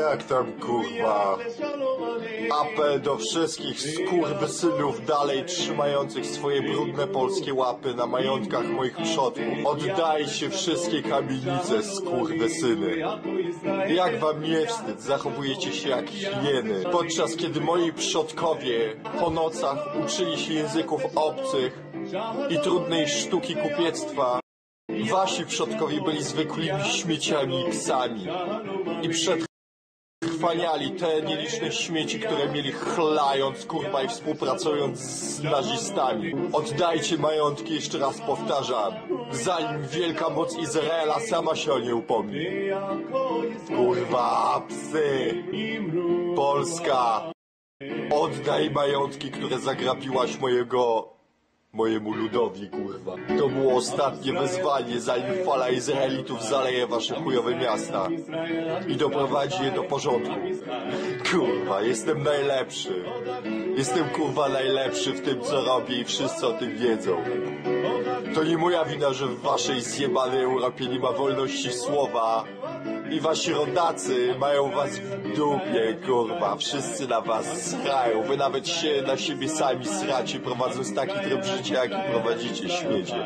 Jak tam kurwa? Apel do wszystkich skurwysynów dalej trzymających swoje brudne polskie łapy na majątkach moich przodków. Oddajcie wszystkie kamienice, skurwysyny. Jak wam nie wstyd, zachowujecie się jak hieny. Podczas kiedy moi przodkowie po nocach uczyli się języków obcych i trudnej sztuki kupiectwa, wasi przodkowie byli zwykłymi śmieciami i psami. I przetrwaniali te nieliczne śmieci, które mieli chlając, kurwa, i współpracując z nazistami. Oddajcie majątki, jeszcze raz powtarzam, zanim wielka moc Izraela sama się o nie upomni. Kurwa, psy! Polska! Oddaj majątki, które zagrabiłaś mojego... mojemu ludowi, kurwa. To było ostatnie wezwanie, zanim fala Izraelitów zaleje wasze chujowe miasta i doprowadzi je do porządku. Kurwa, jestem najlepszy. Jestem kurwa najlepszy w tym, co robię i wszyscy o tym wiedzą. To nie moja wina, że w waszej zjebanej Europie nie ma wolności słowa i wasi rodacy mają was w dupie, kurwa. Wszyscy na was srają. Wy nawet się na siebie sami sracie, prowadząc taki tryb życia, jaki prowadzicie, śmiecie.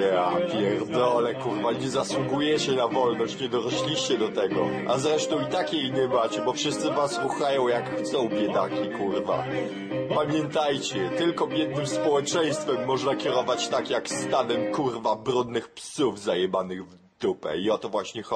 Ja pierdolę, kurwa, nie zasługujecie na wolność, nie dorośliście do tego. A zresztą i takiej nie macie, bo wszyscy was ruchają jak chcą, biedaki, kurwa. Pamiętajcie, tylko biednym społeczeństwem można kierować tak jak stadem, kurwa, brudnych psów zajebanych w dupę. I o to właśnie chodzi.